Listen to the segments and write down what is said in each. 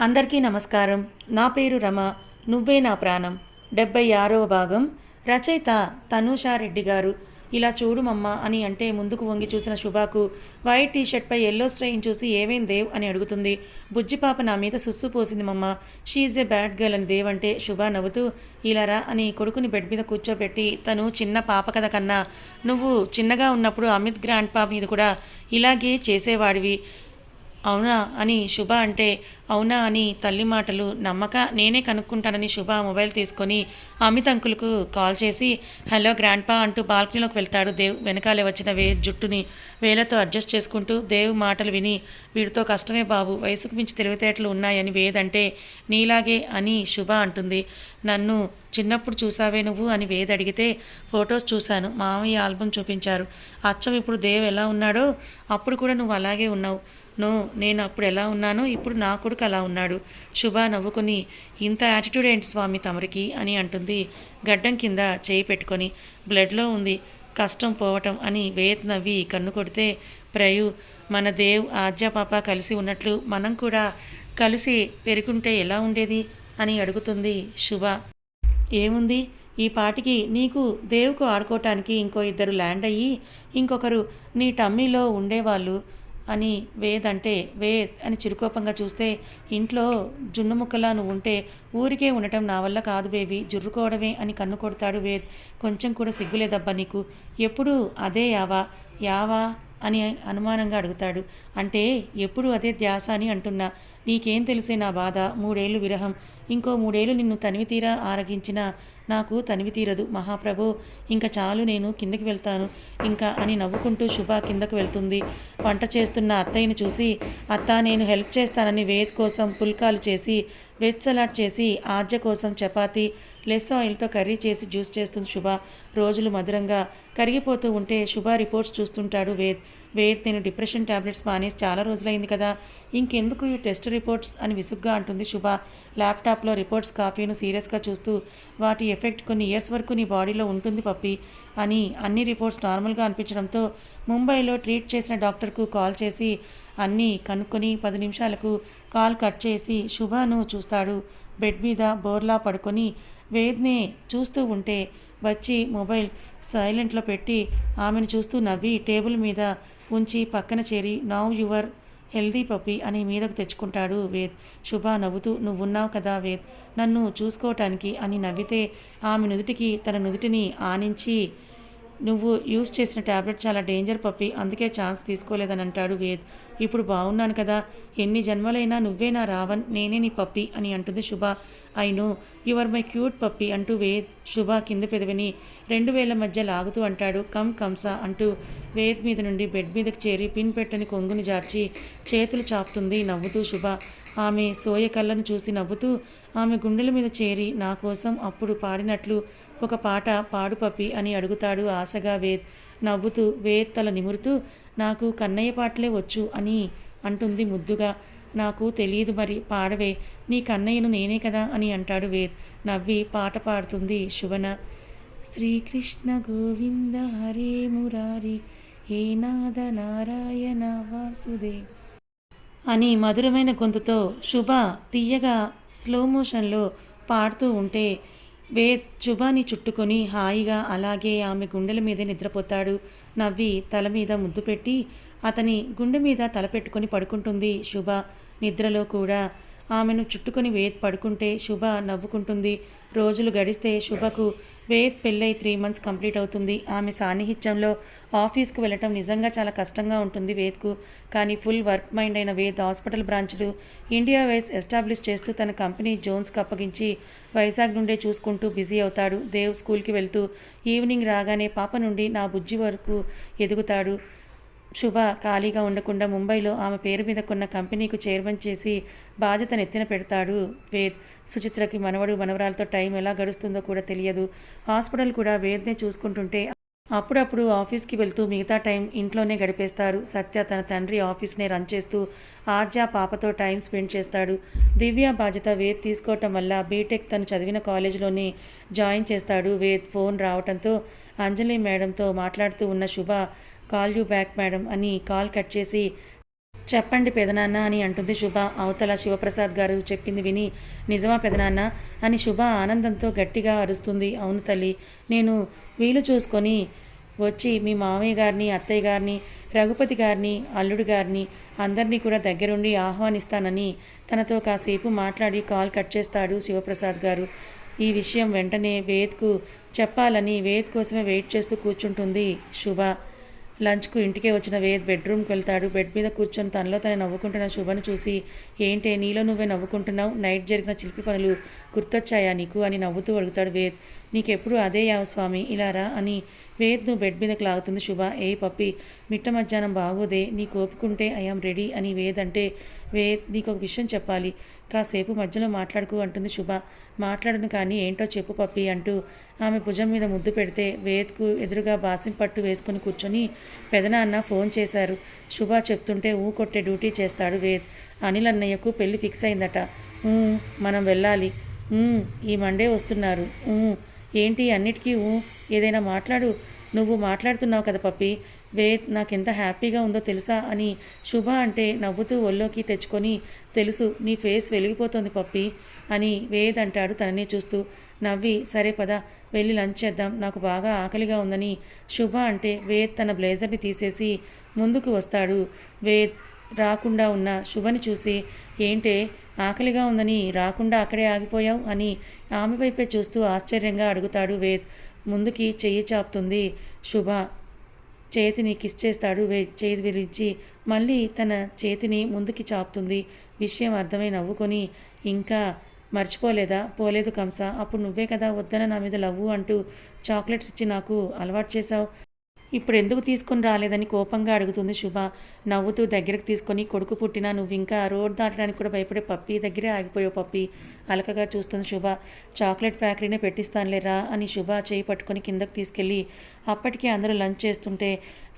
అందరికీ నమస్కారం. నా పేరు రమ. నువ్వే నా ప్రాణం. డెబ్బై ఆరవ భాగం. రచయిత తనూషారెడ్డి గారు. ఇలా చూడుమమ్మా అని అంటే ముందుకు వంగి చూసిన శుభాకు వైట్ టీ షర్ట్పై ఎల్లో స్ట్రెయిన్ చూసి ఏవేం దేవ్ అని అడుగుతుంది. బుజ్జిపాప నా మీద సుస్సు పోసింది మమ్మ. షీఈ్ ఏ బ్యాడ్ గర్ల్ అని దేవ్ అంటే శుభ నవ్వుతూ ఇలారా అని కొడుకుని బెడ్ మీద కూర్చోబెట్టి తను చిన్న పాప కథ కన్నా నువ్వు చిన్నగా ఉన్నప్పుడు అమిత్ గ్రాండ్ పాప మీద కూడా ఇలాగే చేసేవాడివి. అవునా అని శుభ అంటే అవునా అని తల్లి మాటలు నమ్మక నేనే కనుక్కుంటానని శుభ మొబైల్ తీసుకొని అమిత్ అంకుల్కు కాల్ చేసి హలో గ్రాండ్పా అంటూ బాల్కనీలోకి వెళ్తాడు దేవ్. వెనకాలే వచ్చిన వే జుట్టుని వేలతో అడ్జస్ట్ చేసుకుంటూ దేవ్ మాటలు విని వీడితో కష్టమే బాబు వయసుకు మించి తెలివితేటలు ఉన్నాయని వేదంటే నీలాగే అని శుభ అంటుంది. నన్ను చిన్నప్పుడు చూసావే నువ్వు అని వేద అడిగితే ఫొటోస్ చూశాను మామయ్య ఆల్బమ్ చూపించారు. అచ్చం ఇప్పుడు దేవ్ ఎలా ఉన్నాడో అప్పుడు కూడా నువ్వు అలాగే ఉన్నావు. నో నేను అప్పుడు ఎలా ఉన్నానో ఇప్పుడు నా కొడుకు అలా ఉన్నాడు. శుభ నవ్వుకుని ఇంత యాటిట్యూడ్ ఏంటి స్వామి తమరికి? అని అంటుంది. గడ్డం కింద చేయి పెట్టుకొని బ్లడ్లో ఉంది కష్టం పోవటం అని వేత్ నవ్వి కన్ను కొడితే ప్రయు మన దేవ్ ఆద్య పాప కలిసి ఉన్నట్లు మనం కూడా కలిసి పెరుగుంటే ఎలా ఉండేది? అని అడుగుతుంది శుభ. ఏముంది? ఈ పాటికి నీకు దేవుకు ఆడుకోవటానికి ఇంకో ఇద్దరు ల్యాండ్ అయ్యి ఇంకొకరు నీ టమ్మీలో ఉండేవాళ్ళు. అని వేద్ అంటే వేద్ అని చిరుకోపంగా చూస్తే ఇంట్లో జున్ను ముక్కలా నువ్వు ఉంటే ఊరికే ఉండటం నా వల్ల కాదు బేబీ జుర్రుకోవడమే అని కన్ను కొడతాడు వేద్. కొంచెం కూడా సిగ్గులేదబ్బా నీకు. ఎప్పుడు అదే యావా యావా అని అనుమానంగా అడుగుతాడు. అంటే ఎప్పుడు అదే ధ్యాస అని అంటున్నా. నీకేం తెలిసే నా బాధ? మూడేళ్ళు విరహం. ఇంకో మూడేళ్ళు నిన్ను తనివి తీరా ఆరగించిన నాకు తనివి తీరదు మహాప్రభు ఇంకా చాలు నేను కిందకి వెళ్తాను. ఇంకా అని నవ్వుకుంటూ శుభ కిందకు వెళ్తుంది. వంట చేస్తున్న అత్తయ్యను చూసి అత్త నేను హెల్ప్ చేస్తానని వేద్ కోసం పుల్కాలు చేసి వెజ్ సలాడ్ చేసి ఆర్జ కోసం చపాతీ లెస్ ఆయిల్తో కర్రీ చేసి జ్యూస్ చేస్తుంది శుభ. రోజులు మధురంగా కరిగిపోతూ ఉంటే శుభ రిపోర్ట్స్ చూస్తుంటాడు వేద్. వేద్ నేను డిప్రెషన్ టాబ్లెట్స్ మానేసి చాలా రోజులైంది కదా. ఇంకెందుకు ఈ టెస్ట్ రిపోర్ట్స్ అని విసుగ్గా అంటుంది శుభ. ల్యాప్టాప్లో రిపోర్ట్స్ కాపీను సీరియస్గా చూస్తూ వాటి ఎఫెక్ట్ కొన్ని ఇయర్స్ వరకు నీ బాడీలో ఉంటుంది పప్పి అని అన్ని రిపోర్ట్స్ నార్మల్గా అనిపించడంతో ముంబైలో ట్రీట్ చేసిన డాక్టర్కు కాల్ చేసి అన్నీ కనుక్కొని పది నిమిషాలకు కాల్ కట్ చేసి శుభను చూస్తాడు. బెడ్ మీద బోర్లా పడుకొని వేద్నే చూస్తూ ఉంటే వచ్చి మొబైల్ సైలెంట్లో పెట్టి ఆమెను చూస్తూ నవ్వి టేబుల్ మీద ఉంచి పక్కన చేరి నవ్ యువర్ హెల్దీ పప్పి అని మీదకు తెచ్చుకుంటాడు వేద్. శుభ నవ్వుతూ నువ్వున్నావు కదా వేద్. నన్ను చూసుకోవటానికి అని నవ్వితే ఆమె నుదుటికి తన నుదుటిని ఆనించి నువ్వు యూస్ చేసిన ట్యాబ్లెట్ చాలా డేంజర్ పప్పి అందుకే ఛాన్స్ తీసుకోలేదని అంటాడు వేద్. ఇప్పుడు బాగున్నాను కదా ఎన్ని జన్మలైనా నువ్వే నా నేనే నీ పప్పి అని అంటుంది Shubha. I you are my cute puppy అంటూ వేద్ శుభ కింద పెదవిని రెండు వేల మధ్య లాగుతూ అంటాడు. కమ్ కంసా అంటూ వేద్ మీద నుండి బెడ్ మీదకి చేరి పిన్ పెట్టని కొంగుని జార్చి చేతులు చాపుతుంది నవ్వుతూ శుభ. ఆమె సోయ కళ్ళను చూసి నవ్వుతూ ఆమె గుండెల మీద చేరి నా కోసం అప్పుడు పాడినట్లు ఒక పాట పాడు పప్పి అని అడుగుతాడు ఆశగా వేద్. నవ్వుతూ వేద్ తల నిమురుతూ నాకు కన్నయ్య పాటలే వచ్చు అని అంటుంది ముద్దుగా. నాకు తెలియదు మరి పాడవే నీ కన్నయ్యను నేనే కదా అని అంటాడు వేద్. నవ్వి పాట పాడుతుంది శుభన. శ్రీకృష్ణ గోవింద హరే మురారి హే నాద నారాయణ వాసుదేవ్ అని మధురమైన గొంతుతో శుభ తీయగా స్లో మోషన్లో పాడుతూ ఉంటే వేద్ శుభాని చుట్టుకొని హాయిగా అలాగే ఆమె గుండెల మీదే నిద్రపోతాడు. నవ్వి తల మీద ముద్దు పెట్టి అతని గుండె మీద తల పెట్టుకొని పడుకుంటుంది శుభ. నిద్రలో కూడా. ఆమెను చుట్టుకుని వేద్ పడుకుంటే శుభ నవ్వుకుంటుంది. రోజులు గడిస్తే శుభకు వేద్ పెళ్ళై త్రీ మంత్స్ కంప్లీట్ అవుతుంది. ఆమె సాన్నిహిత్యంలో ఆఫీస్కు వెళ్ళటం నిజంగా చాలా కష్టంగా ఉంటుంది వేద్కు. కానీ ఫుల్ వర్క్ మైండ్ అయిన వేద్ హాస్పిటల్ బ్రాంచ్లు ఇండియా వైస్ ఎస్టాబ్లిష్ చేస్తూ తన కంపెనీ జోన్స్కి అప్పగించి వైజాగ్ నుండే చూసుకుంటూ బిజీ అవుతాడు. దేవ్ స్కూల్కి వెళ్తూ ఈవినింగ్ రాగానే పాప నుండి నా బుజ్జి వరకు ఎదుగుతాడు. శుభ ఖాళీగా ఉండకుండా ముంబైలో ఆమె పేరు మీద కొన్న కంపెనీకు చైర్మన్ చేసి బాధ్యత నెత్తిన పెడతాడు వేద్. సుచిత్రకి మనవడు మనవరాలతో టైం ఎలా గడుస్తుందో కూడా తెలియదు. హాస్పిటల్ కూడా వేద్నే చూసుకుంటుంటే అప్పుడప్పుడు ఆఫీస్కి వెళ్తూ మిగతా టైం ఇంట్లోనే గడిపేస్తారు. సత్య తన తండ్రి ఆఫీస్నే రన్ చేస్తూ ఆర్జ పాపతో టైం స్పెండ్ చేస్తాడు. దివ్య బాధ్యత వేద్ తీసుకోవటం వల్ల బీటెక్ తను చదివిన కాలేజీలోనే జాయిన్ చేస్తాడు వేద్. ఫోన్ రావడంతో అంజలి మేడంతో మాట్లాడుతూ ఉన్న Shubha call you back madam అని కాల్ కట్ చేసి చెప్పండి పెదనాన్న అని అంటుంది శుభ. అవతల శివప్రసాద్ గారు చెప్పింది విని నిజమా పెదనాన్న? అని శుభ ఆనందంతో గట్టిగా అరుస్తుంది. అవును తల్లి నేను వీలు చూసుకొని వచ్చి మీ మామయ్య గారిని అత్తయ్య గారిని రఘుపతి గారిని అల్లుడు గారిని అందరినీ కూడా దగ్గరుండి ఆహ్వానిస్తానని తనతో కాసేపు మాట్లాడి కాల్ కట్ చేస్తాడు శివప్రసాద్ గారు. ఈ విషయం వెంటనే వేద్కు చెప్పాలని వేద్ కోసమే వెయిట్ చేస్తూ కూర్చుంటుంది శుభ. లంచ్కు ఇంటికే వచ్చిన వేద్ బెడ్రూమ్కి వెళ్తాడు. బెడ్ మీద కూర్చొని తనలో తను నవ్వుకుంటున్న శుభను చూసి ఏంటే నీలో నువ్వే నవ్వుకుంటున్నావు? నైట్ జరిగిన చిలిపి పనులు గుర్తొచ్చాయా నీకు? అని నవ్వుతూ అడుగుతాడు వేద్. నీకెప్పుడు అదే యావ స్వామి? ఇలా రా అని నువ్వు బెడ్ మీదకి లాగుతుంది శుభ. ఏ పప్పి మిట్ట మధ్యాహ్నం బాగోదే నీ కోపుకుంటే ఐఆమ్ రెడీ అని వేద్ అంటే వేద్ నీకు ఒక విషయం చెప్పాలి. కాసేపు మధ్యలో మాట్లాడుకు అంటుంది శుభ. మాట్లాడను కానీ ఏంటో చెప్పు పప్పి అంటూ ఆమె భుజం మీద ముద్దు పెడితే వేద్కు ఎదురుగా బాసిం పట్టు వేసుకుని కూర్చొని పెదనాన్న ఫోన్ చేశారు. శుభ చెప్తుంటే ఊ కొట్టే డ్యూటీ చేస్తాడు వేద్. అనిల్ అన్నయ్యకు పెళ్ళి ఫిక్స్ అయిందట. మనం వెళ్ళాలి. ఈ మండే వస్తున్నారు. "ఊ, ఏంటి అన్నిటికీ ఊ? ఏదైనా మాట్లాడు. నువ్వు మాట్లాడుతున్నావు కదా పప్పి. వేద్ నాకెంత హ్యాపీగా ఉందో తెలుసా అని శుభ అంటే నవ్వుతూ ఒళ్ళోకి తెచ్చుకొని తెలుసు నీ ఫేస్ వెలిగిపోతుంది పప్పి అని వేద్ అంటాడు తనని చూస్తూ. నవ్వి సరే పద వెళ్ళి లంచ్ చేద్దాం నాకు బాగా ఆకలిగా ఉందని శుభ అంటే వేద్ తన బ్లేజర్ని తీసేసి ముందుకు వస్తాడు. వేద్ రాకుండా ఉన్న శుభని చూసి ఏంటే ఆకలిగా ఉందని రాకుండా అక్కడే ఆగిపోయావు అని ఆమె వైపే చూస్తూ ఆశ్చర్యంగా అడుగుతాడు వేద్. ముందుకి చెయ్యి చాపుతుంది శుభ. చేతిని కిస్ చేస్తాడు వే చేతి విరిచి మళ్ళీ తన చేతిని ముందుకి చాపుతుంది. విషయం అర్థమై నవ్వుకొని ఇంకా మర్చిపోలేదా? పోలేదు కంస అప్పుడు నువ్వే కదా వద్దన నా మీద లవ్వు అంటూ చాక్లెట్స్ ఇచ్చి నాకు అలవాటు చేశావు. ఇప్పుడు ఎందుకు తీసుకొని రాలేదని కోపంగా అడుగుతుంది శుభ. నవ్వుతూ దగ్గరకు తీసుకొని కొడుకు పుట్టినా నువ్వు ఇంకా రోడ్ దాటడానికి కూడా భయపడే పప్పి దగ్గరే ఆగిపోయావు పప్పి. అలకగా చూస్తుంది శుభ. చాక్లెట్ ఫ్యాక్టరీనే పెట్టిస్తానులేరా అని శుభ చేయి పట్టుకొని కిందకు తీసుకెళ్ళి అప్పటికే అందరూ లంచ్ చేస్తుంటే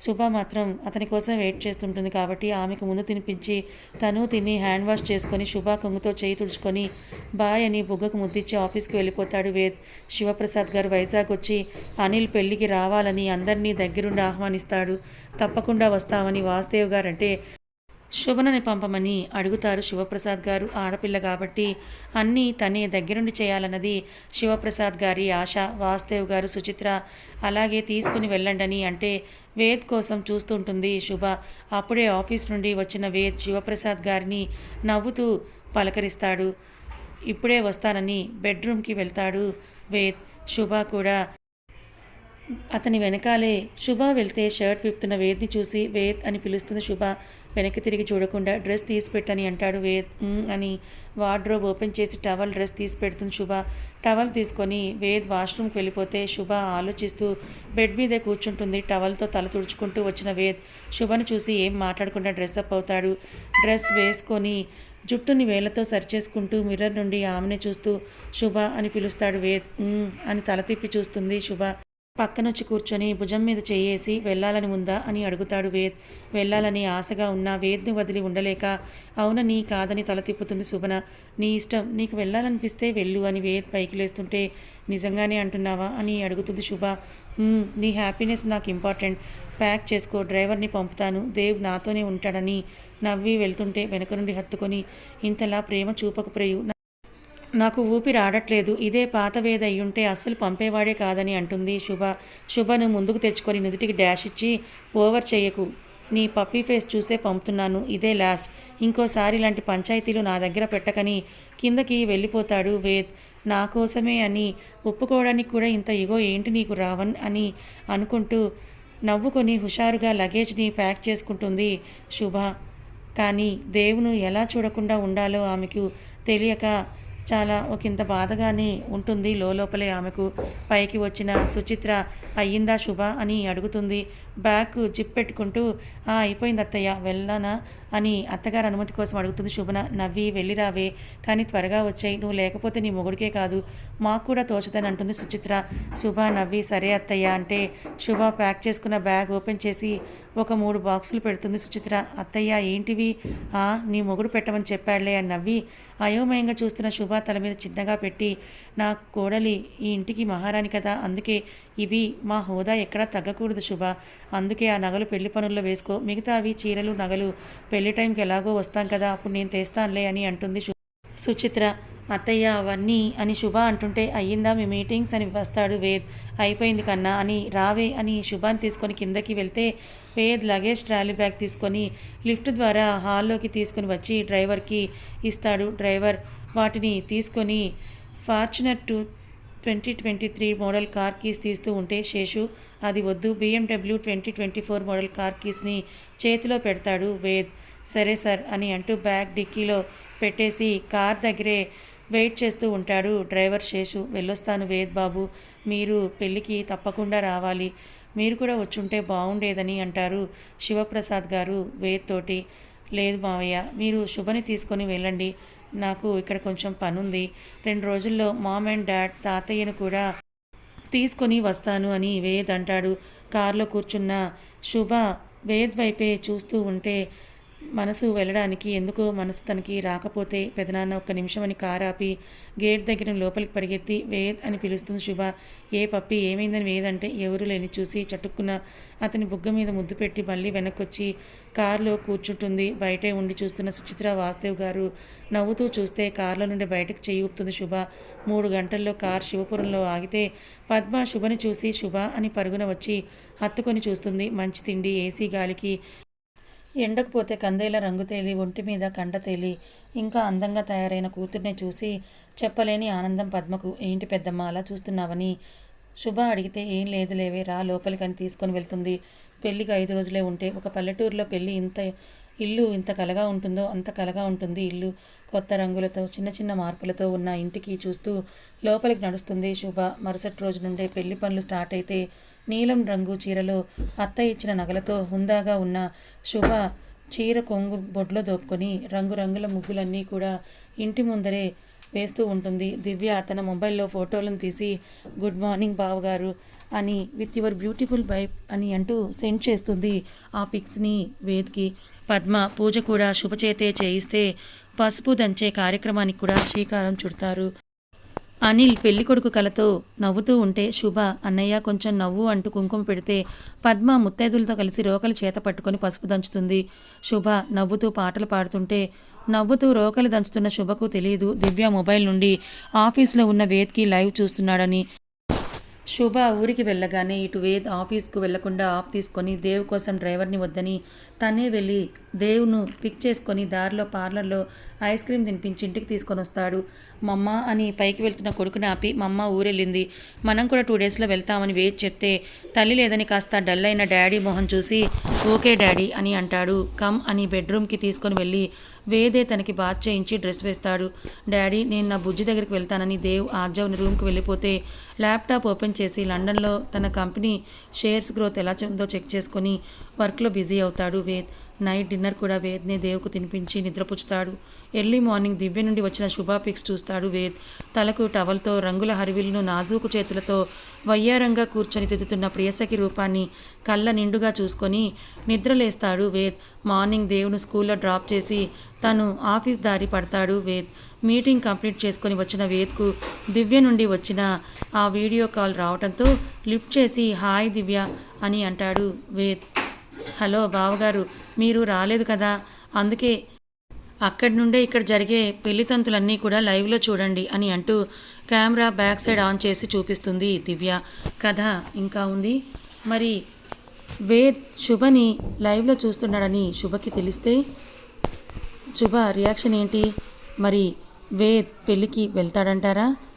శుభ మాత్రం అతని కోసం వెయిట్ చేస్తుంటుంది కాబట్టి ఆమెకు ముందు తినిపించి తను తిని హ్యాండ్ వాష్ చేసుకొని శుభ కొంగుతో చేయి తుడుచుకొని బాయ్ అని బుగ్గకు ముద్దిచ్చి ఆఫీస్కి వెళ్ళిపోతాడు వేద్. శివప్రసాద్ గారు వైజాగ్ వచ్చి అనిల్ పెళ్ళికి రావాలని అందరినీ దగ్గరుండి ఆహ్వానిస్తాడు. తప్పకుండా వస్తామని వాసుదేవ్ గారు అంటే శుభనని పంపమని అడుగుతారు శివప్రసాద్ గారు ఆడపిల్ల కాబట్టి అన్నీ తనే దగ్గరుండి చేయాలన్నది శివప్రసాద్ గారి ఆశ. వాసుదేవ్ గారు సుచిత్ర అలాగే తీసుకుని వెళ్ళండని అంటే వేద్ కోసం చూస్తుంటుంది శుభ. అప్పుడే ఆఫీస్ నుండి వచ్చిన వేద్ శివప్రసాద్ గారిని నవ్వుతూ పలకరిస్తాడు. ఇప్పుడే వస్తానని బెడ్రూమ్కి వెళ్తాడు వేద్. శుభ కూడా అతని వెనకాలే శుభ వెళ్తే షర్ట్ విప్తున్న వేద్ని చూసి వేద్ అని పిలుస్తుంది శుభ. వెనక్కి తిరిగి చూడకుండా డ్రెస్ తీసి పెట్టని అంటాడు వేద్. అని వార్డ్రోబ్ ఓపెన్ చేసి టవల్ డ్రెస్ తీసి పెడుతుంది శుభ. టవల్ తీసుకొని వేద్ వాష్రూమ్కి వెళ్ళిపోతే శుభ ఆలోచిస్తూ బెడ్ మీదే కూర్చుంటుంది టవల్తో తల తుడుచుకుంటూ వచ్చిన వేద్. శుభను చూసి ఏం మాట్లాడకుండా డ్రెస్అప్ అవుతాడు. డ్రెస్ వేసుకొని జుట్టుని వేలతో సరిచేసుకుంటూ మిర్రర్ నుండి ఆమెనే చూస్తూ శుభ అని పిలుస్తాడు వేద్. అని తల తిప్పి చూస్తుంది శుభ. పక్కనొచ్చి కూర్చొని భుజం మీద చేయేసి వెళ్ళాలని ఉందా అని అడుగుతాడు వేద్. వెళ్ళాలని ఆశగా ఉన్న వేద్ని వదిలి ఉండలేక అవునని కాదని తల తిప్పుతుంది శుభన నీ ఇష్టం నీకు వెళ్ళాలనిపిస్తే వెళ్ళు అని వేద్ పైకి లేస్తుంటే నిజంగానే అంటున్నావా అని అడుగుతుంది శుభ. నీ హ్యాపీనెస్ నాకు ఇంపార్టెంట్. ప్యాక్ చేసుకో డ్రైవర్ని పంపుతాను. దేవ్ నాతోనే ఉంటాడని నవ్వి వెళ్తుంటే వెనక నుండి హత్తుకొని ఇంతలా ప్రేమ చూపకు ప్రేయు నాకు ఊపిరి ఆడట్లేదు ఇదే పాత వేద అయ్యుంటే అస్సలు పంపేవాడే కాదని అంటుంది శుభ. శుభను ముందుకు తెచ్చుకొని నుదుటికి డాష్ ఇచ్చి ఓవర్ చేయకు. నీ పప్పీ ఫేస్ చూసే పంపుతున్నాను. ఇదే లాస్ట్. ఇంకోసారి ఇలాంటి పంచాయతీలు నా దగ్గర పెట్టకని కిందకి వెళ్ళిపోతాడు వేద్. నా కోసమే అని ఒప్పుకోవడానికి కూడా ఇంత ఇగో ఏంటి నీకు రావన్ అని అనుకుంటూ నవ్వుకొని హుషారుగా లగేజ్ని ప్యాక్ చేసుకుంటుంది శుభ. కానీ దేవును ఎలా చూడకుండా ఉండాలో ఆమెకు తెలియక చాలా ఒకంత బాధగానే ఉంటుంది. లోపలే ఆమెకు పైకి వచ్చిన సుచిత్ర అయ్యిందా శుభ? అని అడుగుతుంది. బ్యాగ్ జిప్ పెట్టుకుంటూ "ఆ, అయిపోయింది అత్తయ్య వెళ్ళానా? అని అత్తగారు అనుమతి కోసం అడుగుతుంది శుభన. నవ్వి వెళ్ళిరావే కానీ త్వరగా వచ్చాయి నువ్వు లేకపోతే నీ మొగుడికే కాదు మాకు కూడా తోచదని అంటుంది సుచిత్ర. శుభ నవ్వి సరే అత్తయ్య అంటే శుభ ప్యాక్ చేసుకున్న బ్యాగ్ ఓపెన్ చేసి ఒక మూడు బాక్సులు పెడుతుంది సుచిత్ర. అత్తయ్య ఏంటివి? ఆ నీ మొగుడు పెట్టమని చెప్పాడులే అని నవ్వి అయోమయంగా చూస్తున్న శుభ తల మీద చిన్నగా పెట్టి నా కోడలి ఈ ఇంటికి మహారాణి కదా అందుకే ఇవి మా హోదా ఎక్కడా తగ్గకూడదు శుభ. అందుకే ఆ నగలు పెళ్ళి పనుల్లో వేసుకో. మిగతా అవి చీరలు నగలు పెళ్ళి టైంకి ఎలాగో వస్తాం కదా అప్పుడు నేను తెస్తానులే అని అంటుంది సుచిత్ర. అత్తయ్య అవన్నీ అని శుభ అంటుంటే అయ్యిందా మీ మీటింగ్స్ అని వస్తాడు వేద్. అయిపోయింది కన్నా అని రావే అని శుభాన్ని తీసుకొని కిందకి వెళ్తే వేద్ లగేజ్ ట్రాలీ బ్యాగ్ తీసుకొని లిఫ్ట్ ద్వారా హాల్లోకి తీసుకొని వచ్చి డ్రైవర్కి ఇస్తాడు. డ్రైవర్ వాటిని తీసుకొని Fortuner two twenty twenty three model car keys తీస్తూ ఉంటే శేషు అది వద్దు. BMW twenty twenty four model car కీస్ని చేతిలో పెడతాడు వేద్. సరే సార్ అని అంటూ బ్యాగ్ డిక్కీలో పెట్టేసి కార్ దగ్గరే వెయిట్ చేస్తూ ఉంటాడు. డ్రైవర్ శేషు వెళ్ళొస్తాను వేద్ బాబు మీరు పెళ్ళికి తప్పకుండా రావాలి. మీరు కూడా వచ్చుంటే బాగుండేదని అంటారు శివప్రసాద్ గారు వేద్ తోటి. లేదు మావయ్య మీరు శుభని తీసుకొని వెళ్ళండి. నాకు ఇక్కడ కొంచెం పనుంది. రెండు రోజుల్లో మామ్ అండ్ డాడ్ తాతయ్యను కూడా తీసుకొని వస్తాను అని వేద్ అంటాడు. కారులో కూర్చున్న శుభ వేద్ వైపే చూస్తూ ఉంటే మనసు వెళ్ళడానికి ఎందుకో మనసు తనకి రాకపోతే పెదనాన్న ఒక్క నిమిషం అని కారు ఆపి గేట్ దగ్గర లోపలికి పరిగెత్తి వేద్ అని పిలుస్తుంది శుభ. ఏ పప్పి ఏమైందని వేద్ అంటే ఎవరు లేని చూసి చటుక్కున అతని బుగ్గ మీద ముద్దు పెట్టి మళ్ళీ వెనక్కొచ్చి కారులో కూర్చుంటుంది. బయటే ఉండి చూస్తున్న సుచిత్ర వాసుదేవ్ గారు నవ్వుతూ చూస్తే కారులో నుండి బయటకు చేయి ఊపుతుంది శుభ. మూడు గంటల్లో కార్ శివపురంలో ఆగితే పద్మ శుభని చూసి శుభ అని పరుగున వచ్చి హత్తుకొని చూస్తుంది. మంచి తిండి ఏసీ గాలికి ఎండకపోతే కందేల రంగు తేలి ఒంటి మీద కండ తేలి ఇంకా అందంగా తయారైన కూతుర్ని చూసి చెప్పలేని ఆనందం పద్మకు ఏంటి పెద్దమ్మ అలా చూస్తున్నావని. శుభ అడిగితే ఏం లేదు లేవే రా లోపలికని తీసుకొని వెళ్తుంది. పెళ్ళికి ఐదు రోజులే ఉంటే ఒక పల్లెటూరులో పెళ్ళి ఇంత ఇల్లు ఇంత కలగా ఉంటుందో అంత కలగా ఉంటుంది ఇల్లు. కొత్త రంగులతో చిన్న చిన్న మార్పులతో ఉన్న ఇంటికి చూస్తూ లోపలికి నడుస్తుంది శుభ. మరుసటి రోజు నుండే పెళ్ళి పనులు స్టార్ట్ అయితే నీలం రంగు చీరలో అత్త ఇచ్చిన నగలతో హుందాగా ఉన్న శుభ చీర కొంగు బొడ్లో దోపుకొని రంగురంగుల ముగ్గులన్నీ కూడా ఇంటి ముందరే వేస్తూ ఉంటుంది. దివ్య తన మొబైల్లో ఫోటోలను తీసి గుడ్ మార్నింగ్ బావగారు అని విత్ యువర్ బ్యూటిఫుల్ వైఫ్ అని అంటూ సెండ్ చేస్తుంది ఆ పిక్స్ని వేద్కి. పద్మ పూజ కూడా శుభచేతే చేయిస్తే పసుపు దంచే కార్యక్రమానికి కూడా శ్రీకారం చుడతారు. అనిల్ పెళ్ళికొడుకు కలతో నవ్వుతూ ఉంటే శుభ అన్నయ్య కొంచెం నవ్వు అంటూ కుంకుమ పెడితే పద్మ ముత్తైదులతో కలిసి రోకలు చేత పట్టుకొని పసుపు దంచుతుంది. శుభ నవ్వుతూ పాటలు పాడుతుంటే నవ్వుతూ రోకలు దంచుతున్న శుభకు తెలియదు దివ్య మొబైల్ నుండి ఆఫీస్లో ఉన్న వేద్కి లైవ్ చూస్తున్నాడని. శుభ ఊరికి వెళ్ళగానే ఇటు వేద్ ఆఫీస్కు వెళ్ళకుండా ఆఫ్ తీసుకొని దేవ్ కోసం డ్రైవర్ని వద్దని తనే వెళ్ళి దేవును పిక్ చేసుకొని దారిలో పార్లర్లో ఐస్ క్రీమ్ తినిపించి ఇంటికి తీసుకొని వస్తాడు. మమ్మ అని పైకి వెళ్తున్న కొడుకుని ఆపి మమ్మ ఊరెళ్ళింది. మనం కూడా టూ డేస్లో వెళ్తామని వేద్ చెప్తే తల్లి లేదని కాస్త డల్ అయిన డాడీ మొహం చూసి ఓకే డాడీ అని అంటాడు. కమ్ అని బెడ్రూమ్కి తీసుకొని వెళ్ళి వేదే తనకి బాత్ చేయించి డ్రెస్ వేస్తాడు. డాడీ నేను నా బుజ్జి దగ్గరికి వెళ్తానని దేవ్ ఆర్జవ్ని రూమ్కి వెళ్ళిపోతే ల్యాప్టాప్ ఓపెన్ చేసి లండన్లో తన కంపెనీ షేర్స్ గ్రోత్ ఎలా ఉందో చెక్ చేసుకొని వర్క్లో బిజీ అవుతాడు వేద్. నైట్ డిన్నర్ కూడా వేద్నే దేవుకు తినిపించి నిద్రపుచ్చుతాడు. ఎర్లీ మార్నింగ్ దివ్య నుండి వచ్చిన శుభాపిక్స్ చూస్తాడు వేద్. తలకు టవల్తో రంగుల హరివిల్ను నాజూకు చేతులతో వయ్యారంగా కూర్చొని తిద్దుతున్న ప్రియసఖి రూపాన్ని కళ్ళ నిండుగా చూసుకొని నిద్రలేస్తాడు వేద్. మార్నింగ్ దేవును స్కూల్లో డ్రాప్ చేసి తను ఆఫీస్ దారి పడతాడు వేద్. మీటింగ్ కంప్లీట్ చేసుకొని వచ్చిన వేద్కు దివ్య నుండి వచ్చిన ఆ వీడియో కాల్ రావడంతో లిఫ్ట్ చేసి హాయ్ దివ్య అని అంటాడు వేద్. హలో బావగారు మీరు రాలేదు కదా? అందుకే అక్కడి నుండే ఇక్కడ జరిగే పెళ్ళి తంతులన్నీ కూడా లైవ్లో చూడండి అని అంటూ కెమెరా బ్యాక్ సైడ్ ఆన్ చేసి చూపిస్తుంది దివ్య. కథ ఇంకా ఉంది. మరి వేద్ శుభని లైవ్లో చూస్తున్నాడని శుభకి తెలిస్తే శుభ రియాక్షన్ ఏంటి? మరి వేద్ పెళ్ళికి వెళ్తాడంటారా?